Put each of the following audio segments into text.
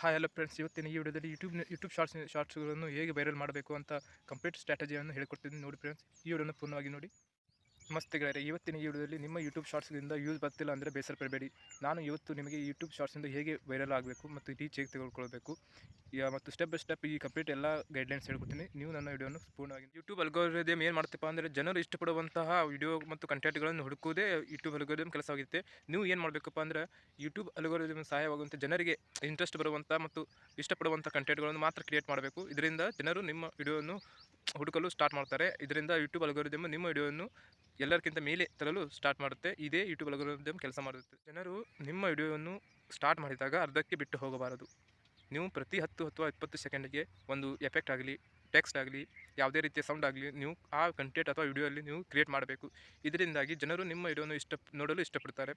Hi hello friends ಇವತ್ತಿನ ಈ ವಿಡಿಯೋದಲ್ಲಿ ಯೂಟ್ಯೂಬ್ ಯೂಟ್ಯೂಬ್ ಶಾರ್ಟ್ಸ್ ಶಾರ್ಟ್ಸ್ಗಳನ್ನು ಹೇಗೆ ವೈರಲ್ ಮಾಡಬೇಕು ಅಂತ ಕಂಪ್ಲೀಟ್ ಸ್ಟ್ರಾಟಜಿಯನ್ನು ಹೇಳ್ಕೊಡ್ತೀನಿ ನೋಡಿ ಫ್ರೆಂಡ್ಸ್ ಈ ವಿಡಿಯೋನ ಪೂರ್ಣವಾಗಿ ನೋಡಿ. ನಮಸ್ತೆ ಇವತ್ತಿನ ಈ ವಿಡಿಯೋದಲ್ಲಿ ನಿಮ್ಮ ಯೂಟ್ಯೂಬ್ ಶಾರ್ಟ್ಸ್ಗಳಿಂದ ಯೂಸ್ ಬರ್ತಿಲ್ಲ ಅಂದರೆ ಬೇಸರ ಪಡಬೇಡಿ ನಾನು ಇವತ್ತು ನಿಮಗೆ ಯೂಟ್ಯೂಬ್ ಶಾರ್ಟ್ಸಿಂದ ಹೇಗೆ ವೈರಲ್ ಆಗಬೇಕು ಮತ್ತು ರೀಚ್ ಹೇಗೆ ತೆಗೆದುಕೊಳ್ಬೇಕು ಮತ್ತು ಸ್ಟೆಪ್ ಬೈ ಸ್ಟೆಪ್ ಈ ಕಂಪ್ಲೀಟ್ ಎಲ್ಲ ಗೈಡ್ಲೈನ್ಸ್ ಹೇಳ್ಕೊಡ್ತೀನಿ. ನೀವು ನನ್ನ ವಿಡಿಯೋನು ಪೂರ್ಣವಾಗಿ ಯೂಟ್ಯೂಬ್ ಅಲ್ಗೋರಿದಮ್ ಏನು ಮಾಡ್ತಪ್ಪ ಅಂದರೆ ಜನರು ಇಷ್ಟಪಡುವಂತಹ ವಿಡಿಯೋ ಮತ್ತು ಕಂಟೆಂಟ್ಗಳನ್ನು ಹುಡುಕುವುದೇ ಯೂಟ್ಯೂಬ್ ಅಲ್ಗೋರಿದಮ್ ಕೆಲಸವಾಗುತ್ತೆ ನೀವು ಏನು ಮಾಡಬೇಕಪ್ಪ ಅಂದರೆ ಯೂಟ್ಯೂಬ್ ಅಲ್ಗೋರಿದಮ್ ಸಹಾಯವಾಗುವಂಥ ಜನರಿಗೆ ಇಂಟ್ರೆಸ್ಟ್ ಬರುವಂಥ ಮತ್ತು ಇಷ್ಟಪಡುವಂಥ ಕಂಟೆಂಟ್ಗಳನ್ನು ಮಾತ್ರ ಕ್ರಿಯೇಟ್ ಮಾಡಬೇಕು. ಇದರಿಂದ ಜನರು ನಿಮ್ಮ ವಿಡಿಯೋವನ್ನು ಹುಡುಕಲು ಸ್ಟಾರ್ಟ್ ಮಾಡ್ತಾರೆ. ಇದರಿಂದ ಯೂಟ್ಯೂಬ್ ಅಲ್ಗೋರಿದಮ್ ನಿಮ್ಮ ವಿಡಿಯೋವನ್ನು ಎಲ್ಲರಿಗಿಂತ ಮೇಲೆ ತರಲು ಸ್ಟಾರ್ಟ್ ಮಾಡುತ್ತೆ. ಇದೇ ಯೂಟ್ಯೂಬ್ ಅಲ್ಗೋರಿದಮ್ ಕೆಲಸ ಮಾಡುತ್ತೆ. ಜನರು ನಿಮ್ಮ ವಿಡಿಯೋವನ್ನು ಸ್ಟಾರ್ಟ್ ಮಾಡಿದಾಗ ಅರ್ಧಕ್ಕೆ ಬಿಟ್ಟು ಹೋಗಬಾರದು. ನೀವು ಪ್ರತಿ ಹತ್ತು ಅಥವಾ ಇಪ್ಪತ್ತು ಸೆಕೆಂಡಿಗೆ ಒಂದು ಎಫೆಕ್ಟ್ ಆಗಲಿ ಟೆಕ್ಸ್ಟ್ ಆಗಲಿ, ಯಾವುದೇ ರೀತಿಯ ಸೌಂಡ್ ಆಗಲಿ ನೀವು ಆ ಕಂಟೆಂಟ್ ಅಥವಾ ವಿಡಿಯೋಲ್ಲಿ ನೀವು ಕ್ರಿಯೇಟ್ ಮಾಡಬೇಕು. ಇದರಿಂದಾಗಿ ಜನರು ನಿಮ್ಮ ವಿಡಿಯೋನು ಇಷ್ಟ, ನೋಡಲು ಇಷ್ಟಪಡ್ತಾರೆ.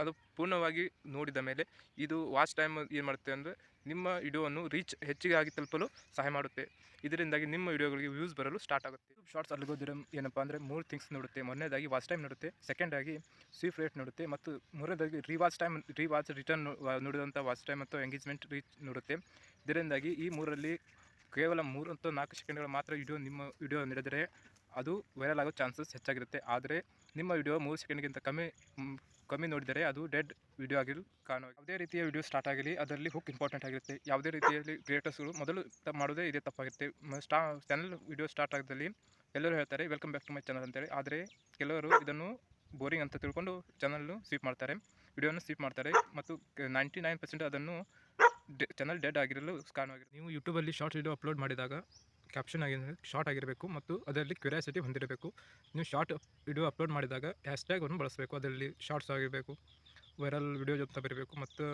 ಅದು ಪೂರ್ಣವಾಗಿ ನೋಡಿದ ಮೇಲೆ ಇದು ವಾಚ್ ಟೈಮ್ ಏನು ಮಾಡುತ್ತೆ ಅಂದರೆ ನಿಮ್ಮ ವಿಡಿಯೋವನ್ನು ರೀಚ್ ಹೆಚ್ಚಿಗೆ ಆಗಿ ತಲುಪಲು ಸಹಾಯ ಮಾಡುತ್ತೆ. ಇದರಿಂದಾಗಿ ನಿಮ್ಮ ವಿಡಿಯೋಗಳಿಗೆ ವ್ಯೂಸ್ ಬರಲು ಸ್ಟಾರ್ಟ್ ಆಗುತ್ತೆ. ಯೂಟ್ಯೂಬ್ ಶಾರ್ಟ್ಸ್ ಅಲ್ಗೋದಿರಮ್ ಏನಪ್ಪ ಅಂದರೆ ಮೂರು ಥಿಂಗ್ಸ್ ನೋಡುತ್ತೆ. ಮೊನ್ನೆದಾಗಿ ವಾಚ್ ಟೈಮ್ ನೋಡುತ್ತೆ. ಸೆಕೆಂಡಾಗಿ ಸ್ವೀಪ್ ರೇಟ್ ನೋಡುತ್ತೆ. ಮತ್ತು ಮೂರನೇದಾಗಿ ರೀವಾಚ್ ಟೈಮ್ ರೀವಾಚ್ ರಿಟರ್ನ್ ನೋಡಿದಂಥ ವಾಚ್ ಟೈಮ್ ಮತ್ತು ಎಂಗೇಜ್ಮೆಂಟ್ ರೀಚ್ ನೋಡುತ್ತೆ. ಇದರಿಂದಾಗಿ ಈ ಮೂರಲ್ಲಿ ಕೇವಲ ಮೂರು ಅಥವಾ ನಾಲ್ಕು ಸೆಕೆಂಡ್ಗಳು ಮಾತ್ರ ವಿಡಿಯೋ ನಿಮ್ಮ, ವಿಡಿಯೋ ನೀಡಿದರೆ ಅದು ವೈರಲ್ ಆಗೋ ಚಾನ್ಸಸ್ ಹೆಚ್ಚಾಗಿರುತ್ತೆ. ಆದರೆ ನಿಮ್ಮ ವಿಡಿಯೋ ಮೂರು ಸೆಕೆಂಡ್ಗಿಂತ ಕಮ್ಮಿ ಕಮ್ಮಿ ನೋಡಿದರೆ ಅದು ಡೆಡ್ ವಿಡಿಯೋ ಆಗಿರಲು ಕಾರಣ ಯಾವುದೇ ರೀತಿಯ ವಿಡಿಯೋ ಸ್ಟಾರ್ಟ್ ಆಗಲಿ, ಅದರಲ್ಲಿ ಹುಕ್ ಇಂಪಾರ್ಟೆಂಟ್ ಆಗಿರುತ್ತೆ. ಯಾವುದೇ ರೀತಿಯಲ್ಲಿ ಕ್ರಿಯೇಟರ್ಸ್ಗಳು ಮೊದಲು ಮಾಡೋದೇ ಇದೇ ತಪ್ಪಾಗುತ್ತೆ. ಸ್ಟಾ ಚಾನಲ್ ವಿಡಿಯೋ ಸ್ಟಾರ್ಟ್ ಆಗದಲ್ಲಿ ಎಲ್ಲರೂ ಹೇಳ್ತಾರೆ welcome back to my channel ಅಂತೇಳಿ ಆದರೆ ಕೆಲವರು ಇದನ್ನು ಬೋರಿಂಗ್ ಅಂತ ತಿಳ್ಕೊಂಡು ಚಾನಲ್ನು ಸ್ವೀಪ್ ಮಾಡ್ತಾರೆ. ವಿಡಿಯೋನ ಸ್ವೀಪ್ ಮಾಡ್ತಾರೆ. ಮತ್ತು ನೈಂಟಿ ನೈನ್ ಪರ್ಸೆಂಟ್ ಅದನ್ನು ಚಾನಲ್ ಡೆಡ್ ಆಗಿರಲು ಕಾರಣವಾಗಿರುತ್ತೆ ನೀವು ಯೂಟ್ಯೂಬಲ್ಲಿ ಶಾರ್ಟ್ ವಿಡಿಯೋ ಅಪ್ಲೋಡ್ ಮಾಡಿದಾಗ ಕ್ಯಾಪ್ಷನ್ ಆಗಿರಬೇಕು ಶಾರ್ಟ್ ಆಗಿರಬೇಕು ಮತ್ತು ಅದರಲ್ಲಿ ಕ್ಯೂರಿಯಾಸಿಟಿ ಹೊಂದಿರಬೇಕು. ನೀವು ಶಾರ್ಟ್ ವಿಡಿಯೋ ಅಪ್ಲೋಡ್ ಮಾಡಿದಾಗ ಹ್ಯಾಶ್ ಹ್ಯಾಶ್ಟ್ಯಾಗನ್ನು ಬಳಸಬೇಕು, ಅದರಲ್ಲಿ ಶಾರ್ಟ್ಸ್ ಆಗಿರಬೇಕು ವೈರಲ್ ವಿಡಿಯೋ ಜೊತೆ ಬರಬೇಕು ಮತ್ತು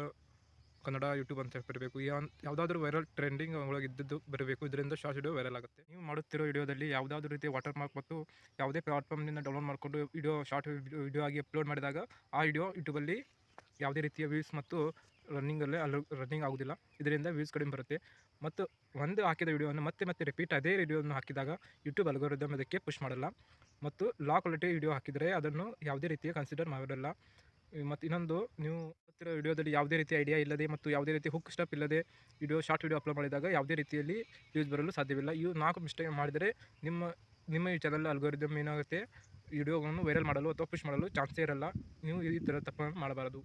ಕನ್ನಡ ಯೂಟ್ಯೂಬ್ ಅಂತ ಬರಬೇಕು. ಯಾವುದಾದ್ರೂ ವೈರಲ್ ಟ್ರೆಂಡಿಂಗ್ ಒಳಗೆ ಇದ್ದದ್ದು ಬರಬೇಕು, ಇದರಿಂದ ಶಾರ್ಟ್ ವಿಡಿಯೋ ವೈರಲ್ ಆಗುತ್ತೆ. ನೀವು ಮಾಡುತ್ತಿರೋ ವಿಡಿಯೋದಲ್ಲಿ ಯಾವುದಾದ್ರೂ ರೀತಿಯ ವಾಟರ್ ಮಾರ್ಕ್ ಮತ್ತು ಯಾವುದೇ ಪ್ಲಾಟ್ಫಾರ್ಮ್ನಿಂದ ಡೌನ್ಲೋಡ್ ಮಾಡಿಕೊಂಡು ವಿಡಿಯೋ ಶಾರ್ಟ್ ವಿಡಿಯೋ ಆಗಿ ಅಪ್ಲೋಡ್ ಮಾಡಿದಾಗ ಆ ವಿಡಿಯೋ ಯೂಟ್ಯೂಬಲ್ಲಿ ಯಾವುದೇ ರೀತಿಯ ವ್ಯೂಸ್ ಮತ್ತು ರನ್ನಿಂಗಲ್ಲೇ ಅಲ್ಲಿ ರನ್ನಿಂಗ್ ಆಗೋದಿಲ್ಲ. ಇದರಿಂದ ವ್ಯೂಸ್ ಕಡಿಮೆ ಬರುತ್ತೆ. ಮತ್ತು ಒಂದು ಹಾಕಿದ ವಿಡಿಯೋವನ್ನು ಮತ್ತೆ ಮತ್ತೆ ರಿಪೀಟ್ ಅದೇ ವಿಡಿಯೋವನ್ನು ಹಾಕಿದಾಗ ಯೂಟ್ಯೂಬ್ ಅಲ್ಗೋರಿದಮ್ ಅದಕ್ಕೆ ಪುಷ್ ಮಾಡಲ್ಲ. ಮತ್ತು ಲಾ ಕ್ವಾಲಿಟಿ ವಿಡಿಯೋ ಹಾಕಿದರೆ ಅದನ್ನು ಯಾವುದೇ ರೀತಿಯ ಕನ್ಸಿಡರ್ ಮಾಡಿರಲ್ಲ ಮತ್ತು ಇನ್ನೊಂದು, ನೀವು ಗೊತ್ತಿರೋ ವಿಡಿಯೋದಲ್ಲಿ ಯಾವುದೇ ರೀತಿಯ ಐಡಿಯಾ ಇಲ್ಲದೆ ಮತ್ತು ಯಾವುದೇ ರೀತಿ ಹುಕ್ ಸ್ಟೆಪ್ ಇಲ್ಲದೆ ವಿಡಿಯೋ ಶಾರ್ಟ್ ವಿಡಿಯೋ ಅಪ್ಲೋಡ್ ಮಾಡಿದಾಗ ಯಾವುದೇ ರೀತಿಯಲ್ಲಿ ವ್ಯೂಸ್ ಬರಲು ಸಾಧ್ಯವಿಲ್ಲ. ಇವು ನಾಲ್ಕು ಮಿಸ್ಟೇಕ್ ಮಾಡಿದರೆ ನಿಮ್ಮ ನಿಮ್ಮ ಈ ಚಾನಲ್ ಅಲ್ಗೋರಿದಮ್ ಏನಾಗುತ್ತೆ ವಿಡಿಯೋಗಳನ್ನು ವೈರಲ್ ಮಾಡಲು ಅಥವಾ ಪುಷ್ ಮಾಡಲು ಚಾನ್ಸೇ ಇರಲ್ಲ. ನೀವು ಈ ಥರ ತಪ್ಪನ್ನು ಮಾಡಬಾರದು.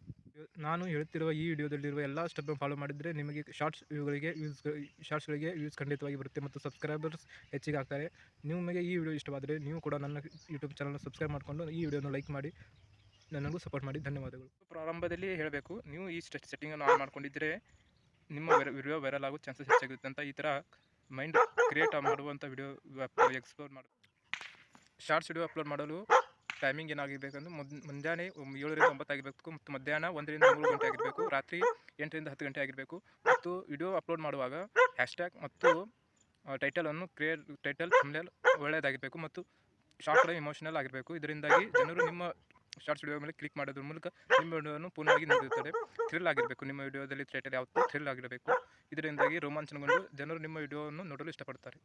ನಾನು ಹೇಳುತ್ತಿರುವ ಈ ವಿಡಿಯೋದಲ್ಲಿರುವ ಎಲ್ಲ ಸ್ಟೆಪ್ ಫಾಲೋ ಮಾಡಿದರೆ ನಿಮಗೆ ಶಾರ್ಟ್ಸ್ ವ್ಯೂಗಳಿಗೆ ವ್ಯೂಸ್ ಶಾರ್ಟ್ಸ್ಗಳಿಗೆ ವ್ಯೂಸ್ ಖಂಡಿತವಾಗಿ ಬರುತ್ತೆ ಮತ್ತು ಸಬ್ಸ್ಕ್ರೈಬರ್ಸ್ ಹೆಚ್ಚಿಗೆ ಆಗ್ತಾರೆ. ನಿಮಗೆ ಈ ವಿಡಿಯೋ ಇಷ್ಟವಾದರೆ ನೀವು ಕೂಡ ನನ್ನ ಯೂಟ್ಯೂಬ್ ಚಾನಲ್ನ ಸಬ್ಸ್ಕ್ರೈಬ್ ಮಾಡಿಕೊಂಡು ಈ ವಿಡಿಯೋನ ಲೈಕ್ ಮಾಡಿ. ನನಗೂ ಸಪೋರ್ಟ್ ಮಾಡಿ. ಧನ್ಯವಾದಗಳು. ಪ್ರಾರಂಭದಲ್ಲಿ ಹೇಳಬೇಕು, ನೀವು ಈ ಸ್ಟೆಟ್ ಸೆಟ್ಟಿಂಗನ್ನು ಆನ್ ಮಾಡ್ಕೊಂಡಿದ್ದರೆ ನಿಮ್ಮ ವಿಡಿಯೋ ವೈರಲ್ ಆಗೋ ಚಾನ್ಸಸ್ ಹೆಚ್ಚಾಗುತ್ತೆ ಅಂತ ಈ ಥರ ಮೈಂಡ್ ಕ್ರಿಯೇಟ್ ಮಾಡುವಂಥ ವಿಡಿಯೋ ಎಕ್ಸ್ಪ್ಲೋರ್ ಮಾಡಿ ಶಾರ್ಟ್ಸ್ ವಿಡಿಯೋ ಅಪ್ಲೋಡ್ ಮಾಡಲು ಟೈಮಿಂಗ್ ಏನಾಗಿರಬೇಕಂದ್ರೆ ಮುದ್, ಮುಂಜಾನೆ ಏಳರಿಂದ ಒಂಬತ್ತು ಆಗಿರಬೇಕು ಮತ್ತು ಮಧ್ಯಾಹ್ನ ಒಂದರಿಂದ ಮೂರು ಗಂಟೆ ಆಗಿರಬೇಕು, ರಾತ್ರಿ ಎಂಟರಿಂದ ಹತ್ತು ಗಂಟೆ ಆಗಿರಬೇಕು ಮತ್ತು ವಿಡಿಯೋ ಅಪ್ಲೋಡ್ ಮಾಡುವಾಗ ಹ್ಯಾಶ್ಟ್ಯಾಗ್ ಮತ್ತು ಟೈಟಲನ್ನು ಕ್ರಿಯೇಟ್ ಟೈಟಲ್ ಥಂಬ್ನೇಲ್ ಒಳ್ಳೆಯದಾಗಿರಬೇಕು ಮತ್ತು ಶಾರ್ಟ್ ಇಮೋಷನಲ್ ಆಗಿರಬೇಕು. ಇದರಿಂದಾಗಿ ಜನರು ನಿಮ್ಮ ಶಾರ್ಟ್ಸ್ ವಿಡಿಯೋ ಮೇಲೆ ಕ್ಲಿಕ್ ಮಾಡೋದ್ರ ಮೂಲಕ ನಿಮ್ಮ ವಿಡಿಯೋವನ್ನು ಪೂರ್ಣವಾಗಿ ನೀಡುತ್ತದೆ ಥ್ರಿಲ್ ಆಗಿರಬೇಕು. ನಿಮ್ಮ ವಿಡಿಯೋದಲ್ಲಿ ಟೈಟಲ್ ಯಾವತ್ತೂ ಥ್ರಿಲ್ ಆಗಿರಬೇಕು. ಇದರಿಂದಾಗಿ ರೋಮಾಂಚನಗೊಂಡು ಜನರು ನಿಮ್ಮ ವಿಡಿಯೋವನ್ನು ನೋಡಲು ಇಷ್ಟಪಡ್ತಾರೆ.